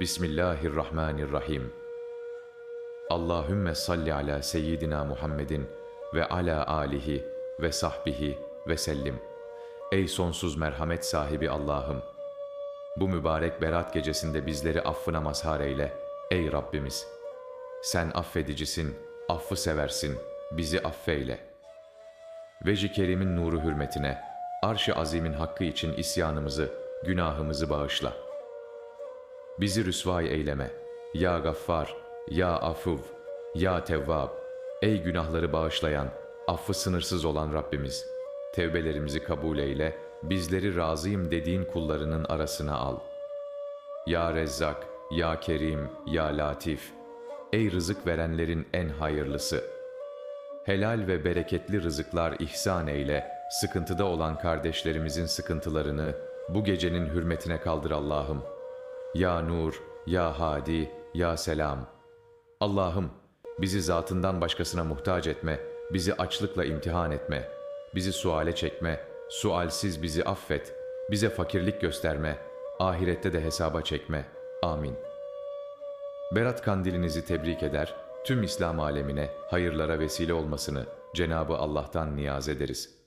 Bismillahirrahmanirrahim. Allahümme salli ala seyyidina Muhammedin ve ala alihi ve sahbihi ve sellim. Ey sonsuz merhamet sahibi Allah'ım! Bu mübarek berat gecesinde bizleri affına mazhar eyle, ey Rabbimiz! Sen affedicisin, affı seversin, bizi affeyle. Veci Kerim'in nuru hürmetine, arş-ı azimin hakkı için isyanımızı, günahımızı bağışla. Bizi rüsvay eyleme. Ya Gaffar, Ya Afuv, Ya Tevvab. Ey günahları bağışlayan, affı sınırsız olan Rabbimiz. Tevbelerimizi kabul eyle, bizleri razıyım dediğin kullarının arasına al. Ya Rezzak, Ya Kerim, Ya Latif. Ey rızık verenlerin en hayırlısı. Helal ve bereketli rızıklar ihsan eyle, sıkıntıda olan kardeşlerimizin sıkıntılarını bu gecenin hürmetine kaldır Allah'ım. Ya Nur, Ya Hadi, Ya Selam. Allah'ım bizi zatından başkasına muhtaç etme, bizi açlıkla imtihan etme, bizi suale çekme, sualsiz bizi affet, bize fakirlik gösterme, ahirette de hesaba çekme. Amin. Berat kandilinizi tebrik eder, tüm İslam alemine hayırlara vesile olmasını Cenabı Allah'tan niyaz ederiz.''